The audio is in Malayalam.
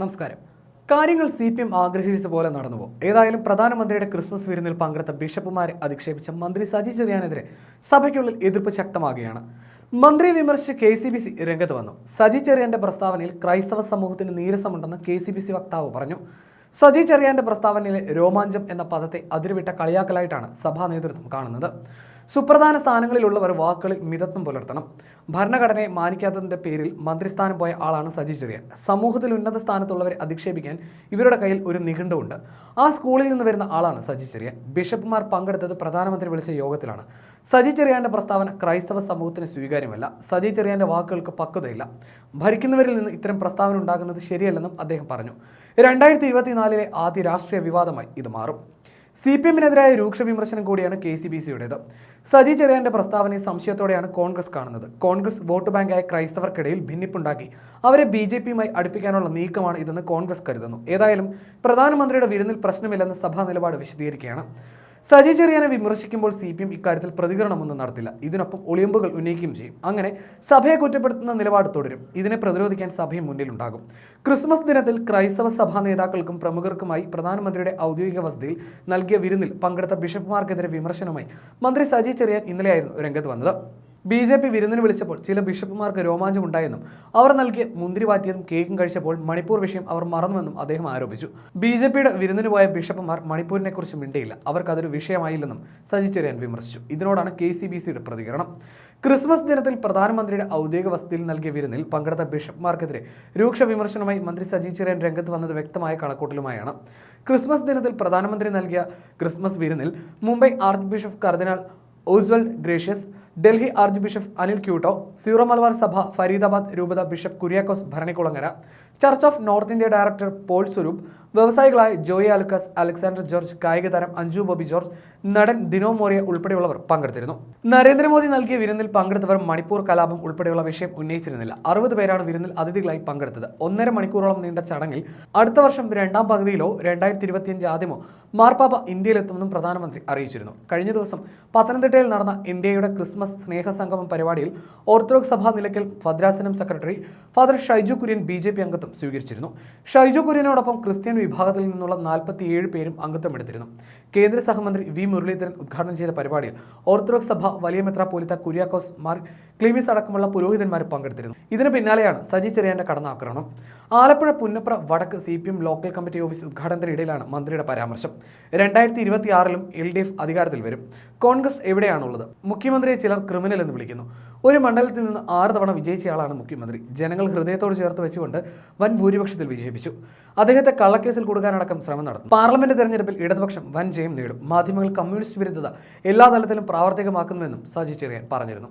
നമസ്കാരം. കാര്യങ്ങൾ സി പി എം ആഗ്രഹിച്ചതുപോലെ നടന്നുവോ ഏതായാലും പ്രധാനമന്ത്രിയുടെ ക്രിസ്മസ് വിരുന്നിൽ പങ്കെടുത്ത ബിഷപ്പുമാരെ അധിക്ഷേപിച്ച മന്ത്രി സജി ചെറിയാനെതിരെ സഭയ്ക്കുള്ളിൽ എതിർപ്പ് ശക്തമാകുകയാണ്. മന്ത്രി വിമർശിച്ച് കെ സി ബി സി രംഗത്ത് വന്നു. സജി ചെറിയാന്റെ പ്രസ്താവനയിൽ ക്രൈസ്തവ സമൂഹത്തിന് നീരസമുണ്ടെന്ന് കെ സി ബി സി വക്താവ് പറഞ്ഞു. സജി ചെറിയാന്റെ പ്രസ്താവനയിലെ രോമാഞ്ചം എന്ന പദത്തെ അതിരുവിട്ട കളിയാക്കലായിട്ടാണ് സഭാ നേതൃത്വം കാണുന്നത്. സുപ്രധാന സ്ഥാനങ്ങളിലുള്ളവർ വാക്കുകളിൽ മിതത്വം പുലർത്തണം. ഭരണഘടനയെ മാനിക്കാത്തതിന്റെ പേരിൽ മന്ത്രിസ്ഥാനം പോയ ആളാണ് സജി ചെറിയാൻ. സമൂഹത്തിൽ ഉന്നത സ്ഥാനത്തുള്ളവരെ അധിക്ഷേപിക്കാൻ ഇവരുടെ കയ്യിൽ ഒരു നിഘണ്ടുണ്ട്. ആ സ്കൂളിൽ നിന്ന് വരുന്ന ആളാണ് സജി ചെറിയാൻ. ബിഷപ്പുമാർ പങ്കെടുത്തത് പ്രധാനമന്ത്രി വിളിച്ച യോഗത്തിലാണ്. സജി ചെറിയാന്റെ പ്രസ്താവന ക്രൈസ്തവ സമൂഹത്തിന് സ്വീകാര്യമല്ല. സജി ചെറിയാന്റെ വാക്കുകൾക്ക് പക്വതയില്ല. ഭരിക്കുന്നവരിൽ നിന്ന് ഇത്തരം പ്രസ്താവന ഉണ്ടാകുന്നത് ശരിയല്ലെന്നും അദ്ദേഹം പറഞ്ഞു. രണ്ടായിരത്തി ഇരുപത്തിനാലിലെ ആദ്യ രാഷ്ട്രീയ വിവാദമായി ഇത് മാറും. സി പി എമ്മിനെതിരായ രൂക്ഷ വിമർശനം കൂടിയാണ് കെ സി ബി സിയുടേത്. സജി ചെറിയാന്റെ പ്രസ്താവനയെ സംശയത്തോടെയാണ് കോൺഗ്രസ് കാണുന്നത്. കോൺഗ്രസ് വോട്ട് ബാങ്കായ ക്രൈസ്തവർക്കിടയിൽ ഭിന്നിപ്പുണ്ടാക്കി. അവരെ ബി ജെ പിയുമായി അടുപ്പിക്കാനുള്ള നീക്കമാണ് ഇതെന്ന് കോൺഗ്രസ് കരുതുന്നു. ഏതായാലും പ്രധാനമന്ത്രിയുടെ വിരുന്നിൽ പ്രശ്നമില്ലെന്ന് സഭാ നിലപാട് വിശദീകരിക്കുകയാണ്. സജി ചെറിയാനെ വിമർശിക്കുമ്പോൾ സി പി എം ഇക്കാര്യത്തിൽ പ്രതികരണമൊന്നും നടത്തില്ല. ഇതിനൊപ്പം ഒളിയമ്പുകൾ ഉന്നയിക്കുകയും ചെയ്യും. അങ്ങനെ സഭയെ കുറ്റപ്പെടുത്തുന്ന നിലപാട് തുടരും. ഇതിനെ പ്രതിരോധിക്കാൻ സഭയും മുന്നിലുണ്ടാകും. ക്രിസ്മസ് ദിനത്തിൽ ക്രൈസ്തവ സഭാ നേതാക്കൾക്കും പ്രമുഖർക്കുമായി പ്രധാനമന്ത്രിയുടെ ഔദ്യോഗിക വസതിയിൽ നൽകിയ വിരുന്നിൽ പങ്കെടുത്ത ബിഷപ്പുമാർക്കെതിരെ വിമർശനവുമായി മന്ത്രി സജി ചെറിയാൻ ഇന്നലെയായിരുന്നു രംഗത്ത് വന്നത്. ബി ജെ പി വിരുന്നിന് വിളിച്ചപ്പോൾ ചില ബിഷപ്പുമാർക്ക് രോമാഞ്ചമുണ്ടായെന്നും അവർ നൽകിയ മുന്തിരി വാറ്റിയതും കേക്കും കഴിച്ചപ്പോൾ മണിപ്പൂർ വിഷയം അവർ മറന്നുവെന്നും അദ്ദേഹം ആരോപിച്ചു. ബി ജെ പിയുടെ വിരുന്നിന് പോയ ബിഷപ്പുമാർ മണിപ്പൂരിനെ കുറിച്ച് മിണ്ടിയില്ല. അവർക്കതൊരു വിഷയമായില്ലെന്നും സജി ചെറിയാൻ വിമർശിച്ചു. ഇതിനോടാണ് കെ സി ബി സിയുടെ പ്രതികരണം. ക്രിസ്മസ് ദിനത്തിൽ പ്രധാനമന്ത്രിയുടെ ഔദ്യോഗിക വസതിയിൽ നൽകിയ വിരുന്നിൽ പങ്കെടുത്ത ബിഷപ്പുമാർക്കെതിരെ രൂക്ഷ വിമർശനമായി മന്ത്രി സജി ചെറിയാൻ രംഗത്ത് വന്നത് വ്യക്തമായ കണക്കൂട്ടലുമായാണ്. ക്രിസ്മസ് ദിനത്തിൽ പ്രധാനമന്ത്രി നൽകിയ ക്രിസ്മസ് വിരുന്നിൽ മുംബൈ ആർച്ച് ബിഷപ്പ് കർദിനാൾ Oswald Gracias Delhi archbishop Anil Couto zero Malabar സഭ ഫരീദാബാദ് രൂപത bishop Kuriakose Bharanikulangara church of North India director Paul Swaroop വ്യവസായികളായ Joy Alukkas Alexander George കായിക താരം അഞ്ജു ബോബി ജോർജ് നടൻ ദിനോ മോറിയ ഉൾപ്പെടെയുള്ളവർ പങ്കെടുത്തിരുന്നു. നരേന്ദ്രമോദി നൽകിയ വിരുന്നിൽ പങ്കെടുത്തവർ മണിപ്പൂർ കലാപം ഉൾപ്പെടെയുള്ള വിഷയം ഉന്നയിച്ചിരുന്നില്ല. അറുപത് പേരാണ് വിരുന്നിൽ അതിഥികളായി പങ്കെടുത്തത്. ഒന്നര മണിക്കൂറോളം നീണ്ട ചടങ്ങിൽ അടുത്ത വർഷം രണ്ടാം പകുതിയിലോ രണ്ടായിരത്തി ഇരുപത്തിയഞ്ച് ആദ്യമോ മാർപ്പാപ്പ ഇന്ത്യയിലെത്തുമെന്നും പ്രധാനമന്ത്രി അറിയിച്ചിരുന്നു. കഴിഞ്ഞ ദിവസം പത്തനംതിട്ടയിൽ നടന്ന ഇന്ത്യയുടെ ക്രിസ്മസ് സ്നേഹ സംഗമം പരിപാടിയിൽ ഓർത്തഡോക്സ് സഭാ Nilakkal ഭദ്രാസനം secretary father Shaiju Kurian B J P അംഗത്വം സ്വീകരിച്ചിരുന്നു. ഷൈജു കുര്യനോടൊപ്പം ക്രിസ്ത്യൻ വിഭാഗത്തിൽ നിന്നുള്ള നാൽപ്പത്തിയേഴ് പേരും അംഗത്വം എടുത്തിരുന്നു. കേന്ദ്ര സഹമന്ത്രി വി മുരളീധരൻ ഉദ്ഘാടനം ചെയ്ത പരിപാടിയിൽ ഓർത്തഡോക്സ് സഭ വലിയ മെത്രാപോലിത്ത കുര്യാക്കോസ് മാർ ക്ലീമിസ് അടക്കമുള്ള പുരോഹിതന്മാർ പങ്കെടുത്തിരുന്നു. ഇതിന് പിന്നാലെയാണ് Saji ചെറിയാന്റെ കടന്നാക്രമണം. Alappuzha Punnapra Vadakku C P M local committee office ഉദ്ഘാടനത്തിനിടയിലാണ് മന്ത്രിയുടെ പരാമർശം. രണ്ടായിരത്തി ഇരുപത്തിയാറിലും എൽ ഡി എഫ് അധികാരത്തിൽ വരും. കോൺഗ്രസ് എവിടെയാണുള്ളത്? മുഖ്യമന്ത്രിയെ ചിലർ ക്രിമിനൽ എന്ന് വിളിക്കുന്നു. ഒരു മണ്ഡലത്തിൽ നിന്ന് ആറ് തവണ വിജയിച്ചയാളാണ് മുഖ്യമന്ത്രി. ജനങ്ങൾ ഹൃദയത്തോട് ചേർത്ത് വെച്ചുകൊണ്ട് വൻ ഭൂരിപക്ഷത്തിൽ വിജയിപ്പിച്ചു. അദ്ദേഹത്തെ കള്ളക്കേസിൽ കൊടുക്കാനടക്കം ശ്രമം നടത്തും പാർലമെന്റ് തെരഞ്ഞെടുപ്പിൽ ഇടതുപക്ഷം വൻ ജയം നേടും. മാധ്യമങ്ങൾ കമ്മ്യൂണിസ്റ്റ് വിരുദ്ധത എല്ലാ തലത്തിലും പ്രാവർത്തികമാക്കുന്നുവെന്നും സജി ചെറിയാൻ പറഞ്ഞിരുന്നു.